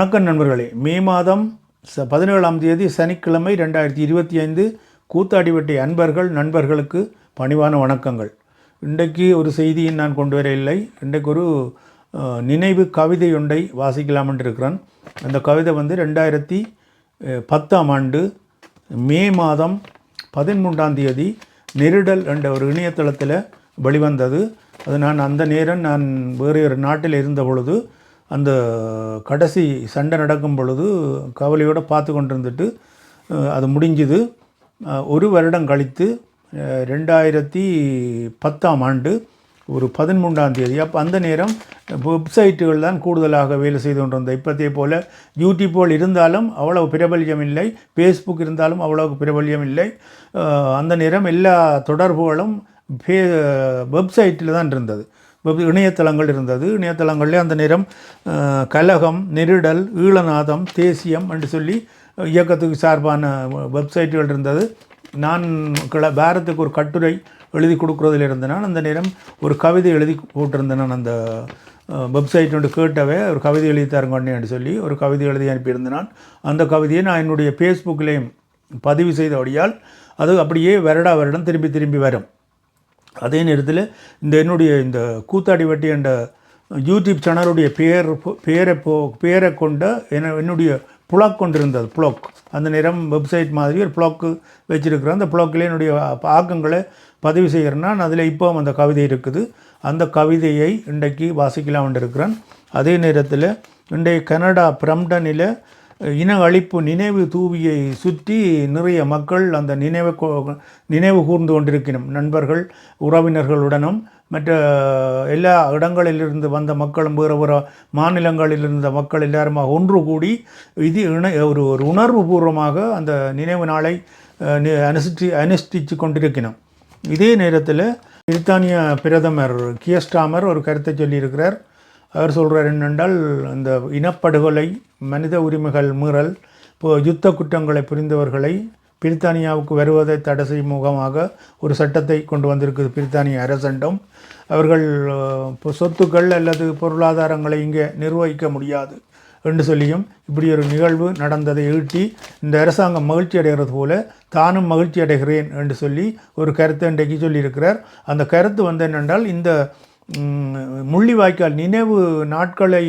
வணக்கம் நண்பர்களே. மே மாதம் ச பதினேழாம் தேதி சனிக்கிழமை ரெண்டாயிரத்தி இருபத்தி ஐந்து கூத்தாடிவட்டி அன்பர்கள் நண்பர்களுக்கு பணிவான வணக்கங்கள். இன்றைக்கு ஒரு செய்தியை நான் கொண்டு வர இல்லை. இன்றைக்கு ஒரு நினைவு கவிதை ஒன்றை வாசிக்கலாம் என்று இருக்கிறேன் அந்த கவிதை வந்து ரெண்டாயிரத்தி பத்தாம் ஆண்டு மே மாதம் பதிமூன்றாம் தேதி நெருடல் என்ற ஒரு இணையதளத்தில் வெளிவந்தது. அது நான் அந்த நேரம் நான் வேறு ஒரு நாட்டில் இருந்த பொழுது அந்த கடைசி சண்டை நடக்கும் பொழுது கவலையோடு பார்த்து கொண்டிருந்துட்டு அது முடிஞ்சுது. ஒரு வருடம் கழித்து ரெண்டாயிரத்தி பத்தாம் ஆண்டு ஒரு பதிமூன்றாம் தேதி. அப்போ அந்த நேரம் வெப்சைட்டுகள் தான் கூடுதலாக வேலை செய்து கொண்டிருந்த இப்போதே போல் யூடியூப் போல் இருந்தாலும் அவ்வளவு பிரபல்யம் இல்லை. ஃபேஸ்புக் இருந்தாலும் அவ்வளவு பிரபல்யம் இல்லை. அந்த நேரம் எல்லா தொடர்புகளும் ஃபே வெப்சைட்டில் தான் இருந்தது. இணையதளங்கள் இருந்தது. இணையதளங்களில் அந்த நேரம் கலகம் நெருடல் ஈழநாதம் தேசியம் என்று சொல்லி இயக்கத்துக்கு சார்பான வெப்சைட்டுகள் இருந்தது. நான் கிள பாரத்துக்கு ஒரு கட்டுரை எழுதி கொடுக்குறதுல இருந்தேன் அந்த நேரம் ஒரு கவிதை எழுதி போட்டிருந்தேன் நான் அந்த வெப்சைட் ஒன்று கேட்டவே ஒரு கவிதை எழுதி தருங்கன்னு சொல்லி ஒரு கவிதை எழுதி அனுப்பியிருந்தேன் அந்த கவிதையை நான் என்னுடைய ஃபேஸ்புக்லேயும் பதிவு செய்தபடியால் அது அப்படியே வருடா வருடம் திரும்பி திரும்பி வரும். அதே நேரத்தில் இந்த என்னுடைய இந்த கூத்தாடி வட்டி என்ற யூடியூப் சேனலுடைய பெயர் பெயரை போ பெயரை கொண்ட என்ன என்னுடைய புளாக் கொண்டிருந்தது புளாக் அந்த நேரம் வெப்சைட் மாதிரி ஒரு புளாக்கு வச்சுருக்கிறேன் அந்த புளாக்கில் என்னுடைய ஆக்கங்களை பதிவு செய்கிறேன்னா அதில் இப்போ அந்த கவிதை இருக்குது. அந்த கவிதையை இன்றைக்கு வாசிக்கலாம் இருக்கிறேன் அதே நேரத்தில் இன்றைய கனடா பிரம்டனில் இன அழிப்பு நினைவு தூவியை சுற்றி நிறைய மக்கள் அந்த நினைவு நினைவு கூர்ந்து கொண்டிருக்கணும் நண்பர்கள் உறவினர்களுடனும் மற்ற எல்லா இடங்களிலிருந்து வந்த மக்களும் வேறு வேறு மாநிலங்களில் இருந்த மக்கள் எல்லாருமாக ஒன்று கூடி இது இணை ஒரு ஒரு உணர்வு பூர்வமாக அந்த நினைவு நாளை அனுஷ்டி அனுஷ்டித்து கொண்டிருக்கணும் இதே நேரத்தில் பிரித்தானிய பிரதமர் கியஸ்டாமர் ஒரு கருத்தை சொல்லியிருக்கிறார். அவர் சொல்கிறார் என்னென்றால் இந்த இனப்படுகொலை மனித உரிமைகள் மீறல் இப்போ யுத்த குற்றங்களை புரிந்தவர்களை பிரித்தானியாவுக்கு வருவதை தடை செய்யும் முகமாக ஒரு சட்டத்தை கொண்டு வந்திருக்குது பிரித்தானிய அரசண்டம். அவர்கள் இப்போ சொத்துக்கள் அல்லது பொருளாதாரங்களை இங்கே நிர்வகிக்க முடியாது என்று சொல்லியும் இப்படி ஒரு நிகழ்வு நடந்ததை ஈட்டி இந்த அரசாங்கம் மகிழ்ச்சி அடைகிறது போல தானும் மகிழ்ச்சி அடைகிறேன் என்று சொல்லி ஒரு கருத்தை இன்றைக்கு சொல்லியிருக்கிறார். அந்த கருத்து வந்து என்னென்றால் இந்த முள்ளிவாய்க்கால் நினைவு நாட்களை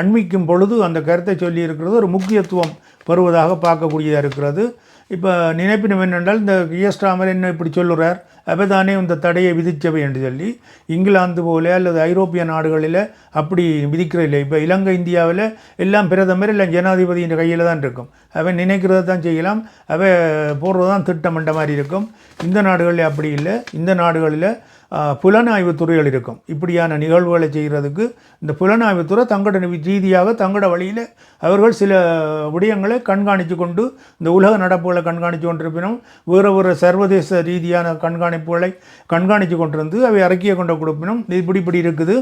அண்மிக்கும் பொழுது அந்த கருத்தை சொல்லியிருக்கிறது ஒரு முக்கியத்துவம் பெறுவதாக பார்க்கக்கூடியதாக இருக்கிறது. இப்போ நினைப்பினம் என்னென்றால் இந்த கியஸ்டாமர் என்ன இப்படி சொல்லுறார்? அப்பதானே இந்த தடையை விதித்தவை என்று சொல்லி இங்கிலாந்து போல அல்லது ஐரோப்பிய நாடுகளில் அப்படி விதிக்கிறதில்லை இப்போ இலங்கை இந்தியாவில் எல்லாம் பிரதமர் இல்லை ஜனாதிபதியின் கையில் தான் இருக்கும். அவன் நினைக்கிறத தான் செய்யலாம். அவன் போடுறது தான் திட்டமிட்ட மாதிரி இருக்கும். இந்த நாடுகளில் அப்படி இல்லை. இந்த நாடுகளில் புலனாய்வுத்துறைகள் புலனாய்வுத் இருக்கும். இப்படியான நிகழ்வுகளை செய்கிறதுக்கு இந்த புலனாய்வுத்துறை தங்களோட ரீதியாக தங்களோட வழியில் அவர்கள் சில விடயங்களை கண்காணித்து கொண்டு இந்த உலக நடப்புகளை கண்காணித்து கொண்டிருப்பினும் வேறு வேறு சர்வதேச ரீதியான கண்காணிப்புகளை கண்காணித்து கொண்டிருந்து அவை அறிக்கையை கொண்டு கொடுப்பினும் இது இப்படி இப்படி இருக்குது.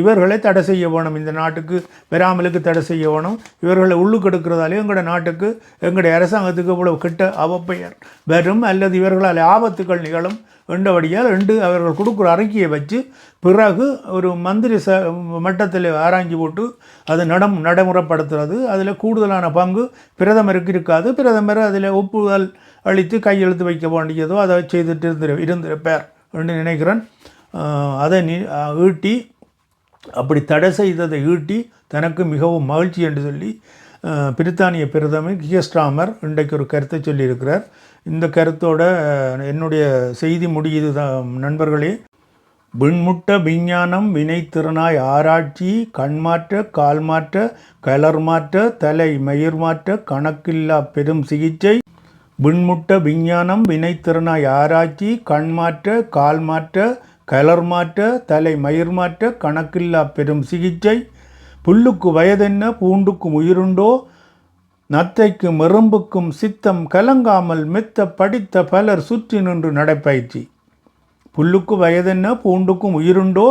இவர்களை தடை செய்ய வேணும். இந்த நாட்டுக்கு பெறாமலுக்கு தடை செய்ய வேணும். இவர்களை உள்ளுக்கெடுக்கிறதாலே எங்களோட நாட்டுக்கு எங்களுடைய அரசாங்கத்துக்கு இவ்வளவு கெட்ட அவப்பெயர். வரும் அல்லது இவர்களால் ஆபத்துக்கள் நிகழும். என்றபடியால் ரெண்டு அவர்கள் கொடுக்குற அறிக்கையை வச்சு பிறகு ஒரு மந்திரி ச மட்டத்தில் ஆராய்ஞ்சு போட்டு அதை நடம் நடைமுறைப்படுத்துறது. அதில் கூடுதலான பங்கு பிரதமருக்கு இருக்காது. பிரதமர் அதில் ஒப்புதல் அளித்து கையெழுத்து வைக்க வேண்டியதோ அதை செய்துட்டு இருந்து இருந்திருப்பார். என்று நினைக்கிறேன். அதை நீ ஈட்டி அப்படி தடை செய்ததை ஈட்டி தனக்கு மிகவும் மகிழ்ச்சி என்று சொல்லி பிரித்தானிய பிரதமர் கியஸ்டாமர் இன்றைக்கு ஒரு கருத்தை சொல்லியிருக்கிறார். இந்த கருத்தோட என்னுடைய செய்தி முடியுது தான் நண்பர்களே. விண்முட்ட விஞ்ஞானம் வினைத்திறனாய் ஆராய்ச்சி கண்மாற்ற கால் மாற்ற கலர் மாற்ற தலை மயிர் மாற்ற கணக்கில்லா பெரும் சிகிச்சை. விண்முட்ட விஞ்ஞானம் வினைத்திறனாய் ஆராய்ச்சி கண்மாற்ற கால் மாற்ற கலர் மாற்ற தலை மயிர் மாற்ற கணக்கில்லா பெரும் சிகிச்சை. புல்லுக்கு வயதென்ன பூண்டுக்கும் உயிருண்டோ? நத்தைக்கும் எறும்புக்கும் சித்தம் கலங்காமல் மெத்த படித்த பலர் சுற்றி நின்று நடைப்பயிற்சி. புல்லுக்கு வயதென்ன பூண்டுக்கும் உயிருண்டோ?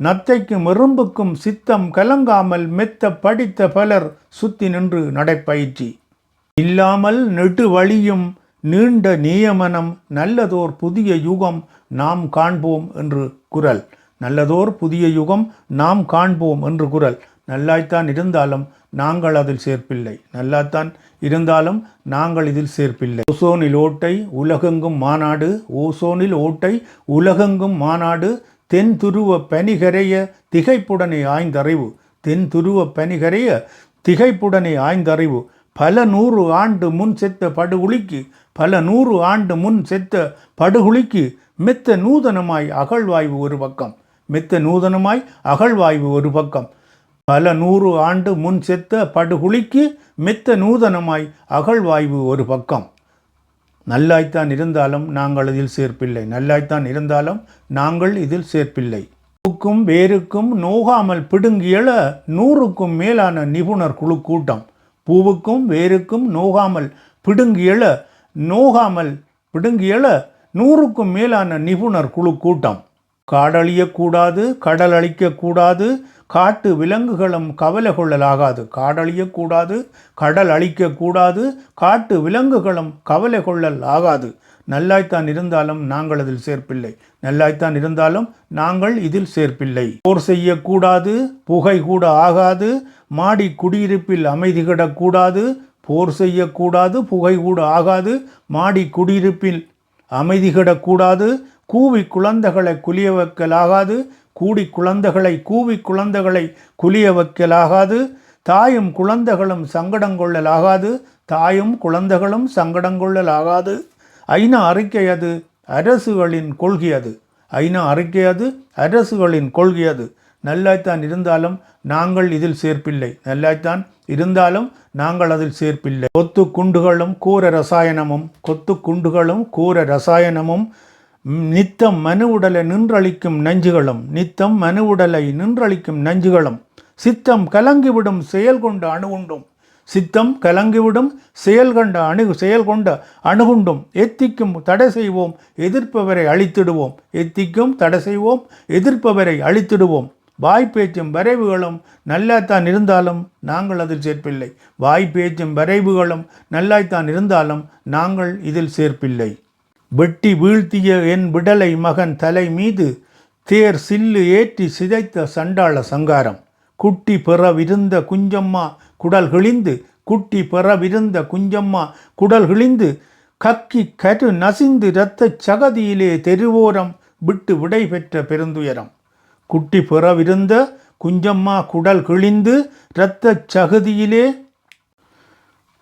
நத்தைக்கும் எறும்புக்கும் சித்தம் கலங்காமல் மெத்த படித்த பலர் சுத்தி நின்று நடைப்பயிற்சி. இல்லாமல் நெடு வழியும் நீண்ட நியமனம் நல்லதோர் புதிய யுகம் நாம் காண்போம் என்று குரல். நல்லதோர் புதிய யுகம் நாம் காண்போம் என்று குரல். நல்லாய்த்தான் இருந்தாலும் நாங்கள் அதில் சேர்ப்பில்லை. நல்லாத்தான் இருந்தாலும் நாங்கள் இதில் சேர்ப்பில்லை. ஓசோனில் ஓட்டை உலகெங்கும் மாநாடு ஓசோனில் ஓட்டை உலகெங்கும் மாநாடு தென் துருவ பனிகரைய திகைப்புடனே ஆய்ந்தறிவு. தென் துருவ பனிகரைய திகைப்புடனே ஆய்ந்தறிவு. பல நூறு ஆண்டு முன் செத்த படுகுழிக்கு பல நூறு ஆண்டு முன் செத்த படுகுழிக்கு மெத்த நூதனமாய் அகழ்வாய்வு ஒரு பக்கம். மெத்த நூதனமாய் அகழ்வாய்வு ஒரு பக்கம். பல நூறு ஆண்டு முன் செத்த படுகுழிக்கு மெத்த நூதனமாய் அகழ்வாய்வு ஒரு பக்கம். நல்லாய்த்தான் இருந்தாலும் நாங்கள் இதில் சேர்ப்பில்லை. நல்லாய்த்தான் இருந்தாலும் நாங்கள் இதில் சேர்ப்பில்லை. பூக்கும் வேருக்கும் நோகாமல் பிடுங்கியல நூறுக்கும் மேலான நிபுணர் குழு கூட்டம். பூவுக்கும் வேருக்கும் நோகாமல் பிடுங்கியல நோகாமல் பிடுங்கியல நூறுக்கும் மேலான நிபுணர் குழு கூட்டம். காடழியக்கூடாது கடல் அழிக்கக்கூடாது காட்டு விலங்குகளும் கவலை கொள்ளலாகாது காடழியக்கூடாது கடல் அழிக்கக்கூடாது காட்டு விலங்குகளும் கவலை கொள்ளல் ஆகாது. நல்லாய்த்தான் இருந்தாலும் நாங்கள் அதில் சேர்ப்பில்லை. நல்லாய்த்தான் இருந்தாலும் நாங்கள் இதில் சேர்ப்பில்லை. போர் செய்யக்கூடாது புகை கூட ஆகாது மாடி குடியிருப்பில் அமைதி கிடக்கூடாது போர் செய்யக்கூடாது புகை கூட ஆகாது மாடி குடியிருப்பில் அமைதி கிடக்கூடாது கூவி குழந்தைகளை குளிய வைக்கலாகாது கூடி குழந்தைகளை கூவி குழந்தைகளை குளிய வைக்கலாகாது தாயும் குழந்தைகளும் சங்கடங்கொள்ளலாகாது தாயும் குழந்தைகளும் சங்கடங்கொள்ளலாகாது. ஐநா அறிக்கை அது அரசுகளின் கொள்கை அது ஐநா அறிக்கை அது அரசுகளின் கொள்கை அது நல்லாய்த்தான் இருந்தாலும் நாங்கள் இதில் சேர்ப்பில்லை. நல்லாய்த்தான் இருந்தாலும் நாங்கள் அதில் சேர்ப்பில்லை. கொத்து குண்டுகளும் கூர ரசாயனமும் கொத்து குண்டுகளும் கூர ரசாயனமும் நித்தம் மனு உடலை நின்றளிக்கும் நஞ்சுகளும் நித்தம் மனு உடலை நின்றளிக்கும் நஞ்சுகளும். சித்தம் கலங்கிவிடும் செயல் கொண்ட அணுகுண்டும் சித்தம் கலங்கிவிடும் செயல் கண்ட அணு செயல் கொண்ட அணுகுண்டும் எத்திக்கும் தடை செய்வோம் எதிர்ப்பவரை அழித்திடுவோம். எத்திக்கும் தடை செய்வோம் எதிர்ப்பவரை அழித்திடுவோம். வாய் பேச்சும் வரைவுகளும் நல்லாத்தான் இருந்தாலும் நாங்கள் அதில் சேர்ப்பில்லை. வாய் பேச்சும் வரைவுகளும் நல்லாய்த்தான் இருந்தாலும் நாங்கள் இதில் சேர்ப்பில்லை. வெட்டி வீழ்த்திய என் விடலை மகன் தலை மீது தேர் சில்லு ஏற்றி சிதைத்த சண்டாள சங்காரம். குட்டி பெறவிருந்த குஞ்சம்மா குடல் கிழிந்து குட்டி பெறவிருந்த குஞ்சம்மா குடல் கிழிந்து கக்கி கரு நசிந்து இரத்த சகதியிலே தெருவோரம் விட்டு விடை பெற்ற பெருந்துயரம். குட்டி பெறவிருந்த குஞ்சம்மா குடல் கிழிந்து இரத்த சகதியிலே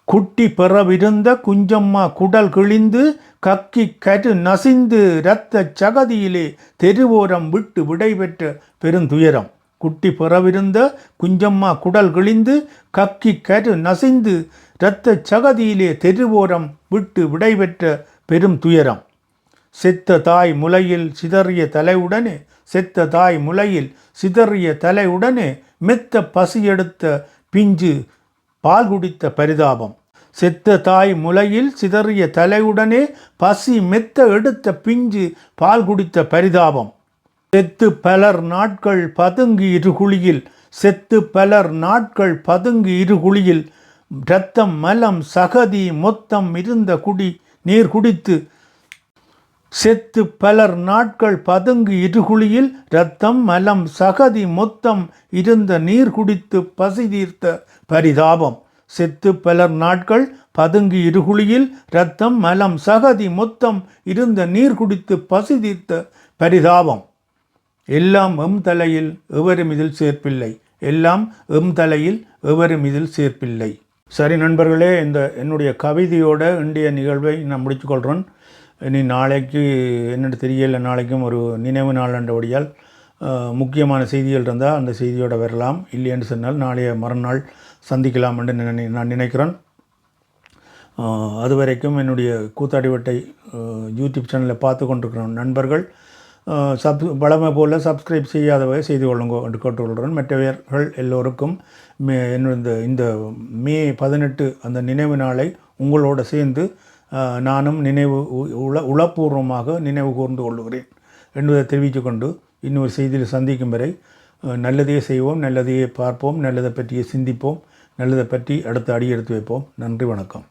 குட்டி பெறவிருந்த குஞ்சம்மா குடல் கிழிந்து கக்கி கரு நசிந்து இரத்த சகதியிலே தெருவோரம் விட்டு விடைபெற்ற பெருந்துயரம். குட்டி பெறவிருந்த குஞ்சம்மா குடல் கிழிந்து கக்கி கரு நசிந்து இரத்த சகதியிலே தெருவோரம் விட்டு விடைபெற்ற பெரும் துயரம் செத்த தாய் முலையில் சிதறிய தலையுடனே செத்த தாய் முலையில் சிதறிய தலையுடனே மெத்த பசியெடுத்த பிஞ்சு பால் குடித்த பரிதாபம். செத்த தாய் முலையில் சிதறிய தலையுடனே பசி மெத்த எடுத்த பிஞ்சு பால் குடித்த பரிதாபம். செத்து பலர் நாட்கள் பதுங்கு இருகுழியில் செத்து பலர் நாட்கள் பதுங்கு இருகுழியில் இரத்தம் மலம் சகதி மொத்தம் இருந்த குடி நீர் குடித்து செத்து பலர் நாட்கள் பதுங்கு இருகுழியில் இரத்தம் மலம் சகதி மொத்தம் இருந்த நீர் குடித்து பசி தீர்த்த பரிதாபம். செத்து பலர் நாட்கள் பதுங்கு இருகுழியில் இரத்தம் மலம் சகதி மொத்தம் இருந்த நீர் குடித்து பசி தீர்த்த பரிதாபம். எல்லாம் எம் தலையில் எவரும் இதில் சேர்ப்பில்லை. எல்லாம் எம் தலையில் எவரும் இதில் சேர்ப்பில்லை. சரி நண்பர்களே இந்த என்னுடைய கவிதையோட இன்றைய நிகழ்வை நான் முடித்துக்கொள்கிறேன் இனி நாளைக்கு என்னென்னு தெரியல நாளைக்கும் ஒரு நினைவு நாள் என்றபடியால் முக்கியமான செய்திகள் இருந்தால் அந்த செய்தியோடு வரலாம். இல்லைன்னு சொன்னால் நாளைய மறுநாள் சந்திக்கலாம் என்று நினை நான் நினைக்கிறேன். அது வரைக்கும் என்னுடைய கூத்தாடிவட்டை யூடியூப் சேனலில் பார்த்து கொண்டிருக்கிற நண்பர்கள் சப் வளமை போல் சப்ஸ்கிரைப் செய்யாதவை செய்து கொள்ளுங்க என்று கேட்டுக்கொள்கிறேன். மற்றவர்கள் எல்லோருக்கும் மே இந்த இந்த மே பதினெட்டு அந்த நினைவு நாளை உங்களோடு சேர்ந்து நானும் நினைவு உள உளப்பூர்வமாக நினைவு கூர்ந்து கொள்ளுகிறேன் என்பதை தெரிவித்து கொண்டு இன்னொரு செய்தியில் சந்திக்கும் வரை நல்லதையே செய்வோம் நல்லதையே பார்ப்போம் நல்லதை பற்றியே சிந்திப்போம் நல்லதை பற்றி அடுத்த அடி எடுத்து வைப்போம். நன்றி வணக்கம்.